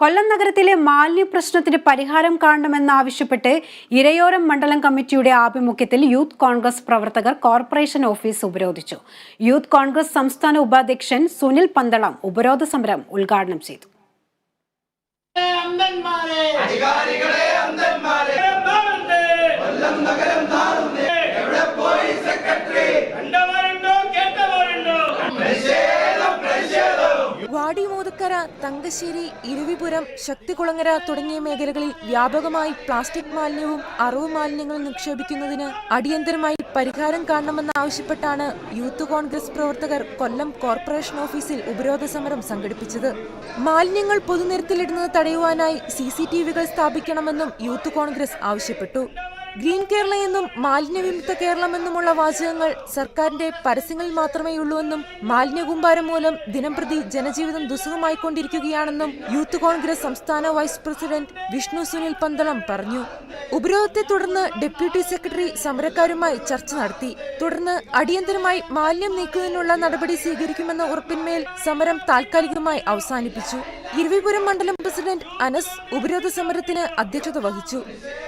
കൊല്ലം നഗരത്തിലെ മാലിന്യ പ്രശ്നത്തിന് പരിഹാരം കാണണമെന്നാവശ്യപ്പെട്ട് ഇരയോരം മണ്ഡലം കമ്മിറ്റിയുടെ ആഭിമുഖ്യത്തിൽ യൂത്ത് കോൺഗ്രസ് പ്രവർത്തകർ കോർപ്പറേഷൻ ഓഫീസ് ഉപരോധിച്ചു. യൂത്ത് കോൺഗ്രസ് സംസ്ഥാന ഉപാധ്യക്ഷൻ സുനിൽ പന്തളം ഉപരോധ സമരം ഉദ്ഘാടനം ചെയ്തു. വാടിമൂതുക്കര തങ്കശ്ശേരി ഇരുവിപുരം ശക്തികുളങ്ങര തുടങ്ങിയ മേഖലകളിൽ വ്യാപകമായി പ്ലാസ്റ്റിക് മാലിന്യവും അറവ് മാലിന്യങ്ങളും നിക്ഷേപിക്കുന്നതിന് അടിയന്തരമായി പരിഹാരം കാണണമെന്നാവശ്യപ്പെട്ടാണ് യൂത്ത് കോൺഗ്രസ് പ്രവർത്തകർ കൊല്ലം കോർപ്പറേഷൻ ഓഫീസിൽ ഉപരോധ സമരം സംഘടിപ്പിച്ചത്. മാലിന്യങ്ങൾ പൊതുനിരത്തിലിടുന്നത് തടയുവാനായി സി സ്ഥാപിക്കണമെന്നും യൂത്ത് കോൺഗ്രസ് ആവശ്യപ്പെട്ടു. ഗ്രീൻ കേരള എന്നും മാലിന്യവിമുക്ത കേരളമെന്നുമുള്ള വാചകങ്ങൾ സർക്കാരിന്റെ പരസ്യങ്ങളിൽ മാത്രമേയുള്ളൂവെന്നും മാലിന്യകൂമ്പാരം മൂലം ദിനംപ്രതി ജനജീവിതം ദുസ്സഹമായിക്കൊണ്ടിരിക്കുകയാണെന്നും യൂത്ത് കോൺഗ്രസ് സംസ്ഥാന വൈസ് പ്രസിഡന്റ് വിഷ്ണു സുനിൽ പന്തളം പറഞ്ഞു. ഉപരോധത്തെ തുടർന്ന് ഡെപ്യൂട്ടി സെക്രട്ടറി സമരക്കാരുമായി ചർച്ച നടത്തി. തുടർന്ന് അടിയന്തരമായി മാലിന്യം നീക്കുന്നതിനുള്ള നടപടി സ്വീകരിക്കുമെന്ന ഉറപ്പിന്മേൽ സമരം താൽക്കാലികമായി അവസാനിപ്പിച്ചു. ഇരുവിപുരം മണ്ഡലം പ്രസിഡന്റ് അനസ് ഉപരോധ സമരത്തിന് അധ്യക്ഷത വഹിച്ചു.